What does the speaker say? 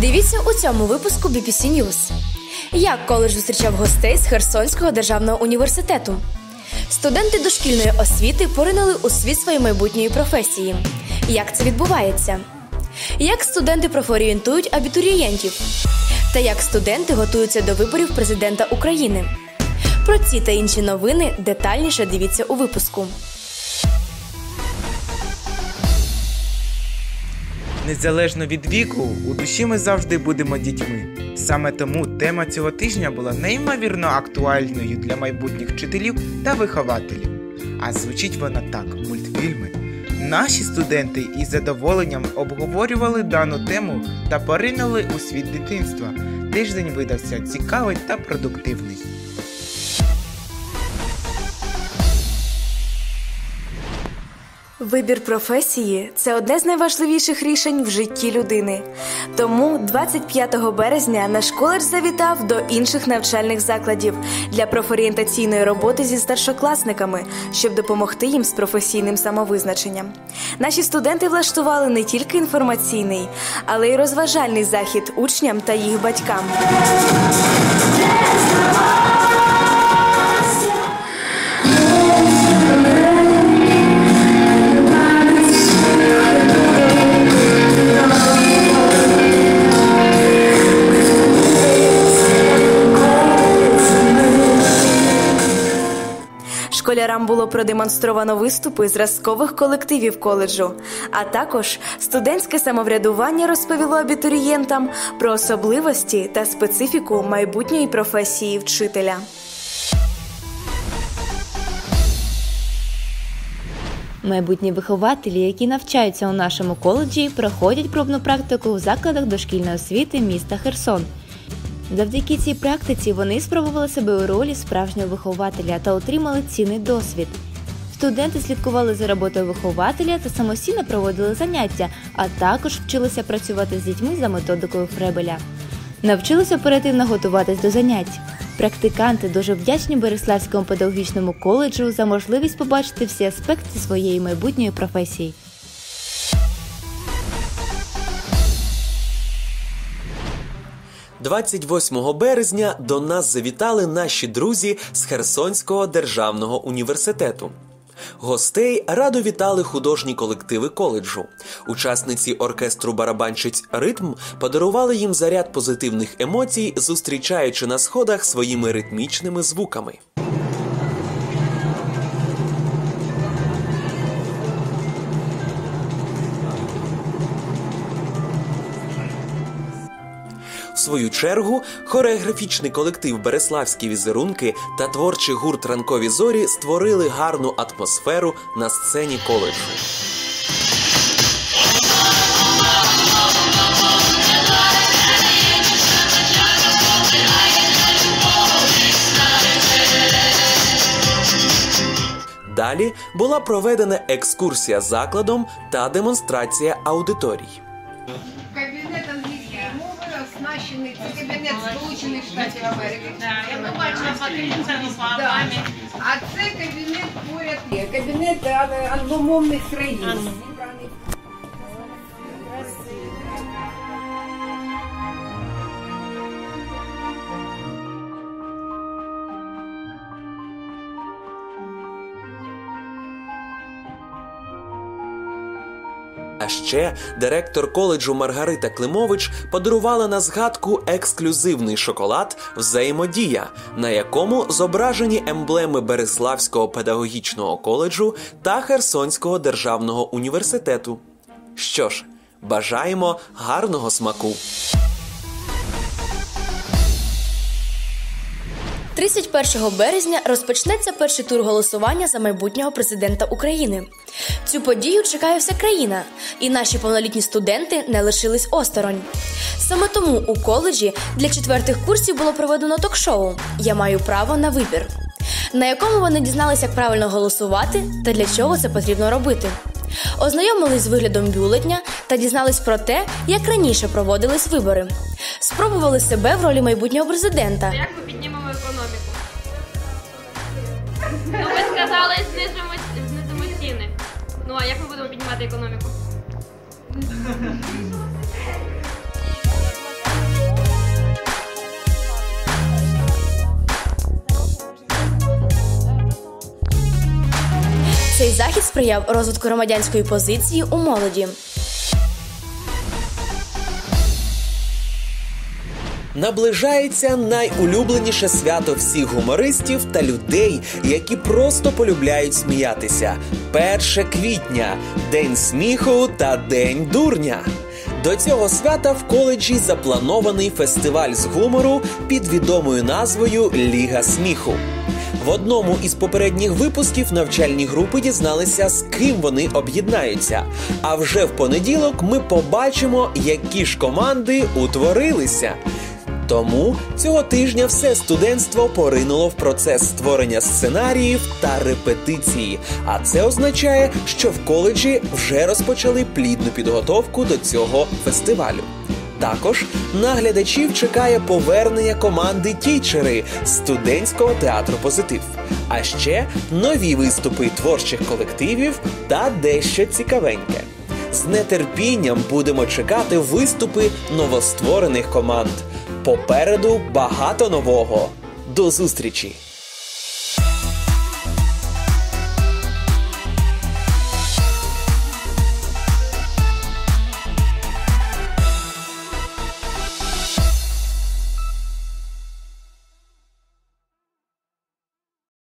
Дивіться у цьому випуску BBC News. Як коледж зустрічав гостей з Херсонського державного університету? Студенти дошкільної освіти поринули у світ своєї майбутньої професії. Як це відбувається? Як студенти профорієнтують абітурієнтів? Та як студенти готуються до виборів президента України? Про ці та інші новини детальніше дивіться у випуску. Незалежно від віку, у душі ми завжди будемо дітьми. Саме тому тема цього тижня була неймовірно актуальною для майбутніх вчителів та вихователів. А звучить вона так: мультфільми. Наші студенти із задоволенням обговорювали дану тему та поринули у світ дитинства. Тиждень видався цікавий та продуктивний. Вибір професії це одне з найважливіших рішень в житті людини. Тому 25 березня наш коледж завітав до інших навчальних закладів для профорієнтаційної роботи зі старшокласниками, щоб допомогти їм з професійним самовизначенням. Наші студенти влаштували не тільки інформаційний, але й розважальний захід учням та їх батькам. Школярам було продемонстровано виступи зразкових колективів коледжу, а також студентське самоврядування розповіло абітурієнтам про особливості та специфіку майбутньої професії вчителя. Майбутні вихователі, які навчаються у нашому коледжі, проходять пробну практику у закладах дошкільної освіти міста Херсон. Завдяки цій практиці вони спробували себе у ролі справжнього вихователя та отримали цінний досвід. Студенти слідкували за роботою вихователя та самостійно проводили заняття, а також вчилися працювати з дітьми за методикою Фребеля. Навчилися оперативно готуватись до занять. Практиканти дуже вдячні Береславському педагогічному коледжу за можливість побачити всі аспекти своєї майбутньої професії. – 28 березня до нас завітали наші друзі з Херсонського державного університету. Гостей радо вітали художні колективи коледжу. Учасниці оркестру барабанщиць Ритм подарували їм заряд позитивних емоцій, зустрічаючи на сходах своїми ритмічними звуками. В свою чергу хореографічний колектив Береславські візерунки та творчий гурт Ранкові зорі створили гарну атмосферу на сцені коледжу. Далі була проведена екскурсія закладом та демонстрація аудиторій. Це кабінет Сполучених Штатів Америки. Так, я побачила по телевізору по А це кабінет поряд. є. Кабінет англомовних країн. А ще директор коледжу Маргарита Климович подарувала на згадку ексклюзивний шоколад Взаємодія, на якому зображені емблеми Береславського педагогічного коледжу та Херсонського державного університету. Що ж, бажаємо гарного смаку! 31 березня розпочнеться перший тур голосування за майбутнього президента України. Цю подію чекає вся країна, і наші повнолітні студенти не лишились осторонь. Саме тому у коледжі для четвертих курсів було проведено ток-шоу Я маю право на вибір, на якому вони дізналися, як правильно голосувати та для чого це потрібно робити. Ознайомились з виглядом бюлетня та дізнались про те, як раніше проводились вибори. Спробували себе в ролі майбутнього президента. Як ми сказали, знизимо, знизимо ціни. Ну а як ми будемо піднімати економіку? Цей захід сприяв розвитку громадянської позиції у молоді. Наближається найулюбленіше свято всіх гумористів та людей, які просто полюбляють сміятися. 1 квітня День сміху та День дурня. До цього свята в коледжі запланований фестиваль з гумору під відомою назвою Ліга сміху. В одному із попередніх випусків навчальні групи дізналися, з ким вони об'єднаються. А вже в понеділок ми побачимо, які ж команди утворилися. Тому цього тижня все студентство поринуло в процес створення сценаріїв та репетиції. А це означає, що в коледжі вже розпочали плідну підготовку до цього фестивалю. Також наглядачів чекає повернення команди тічери студентського театру Позитив. А ще нові виступи творчих колективів та дещо цікавеньке. З нетерпінням будемо чекати виступи новостворених команд. Попереду багато нового. До зустрічі!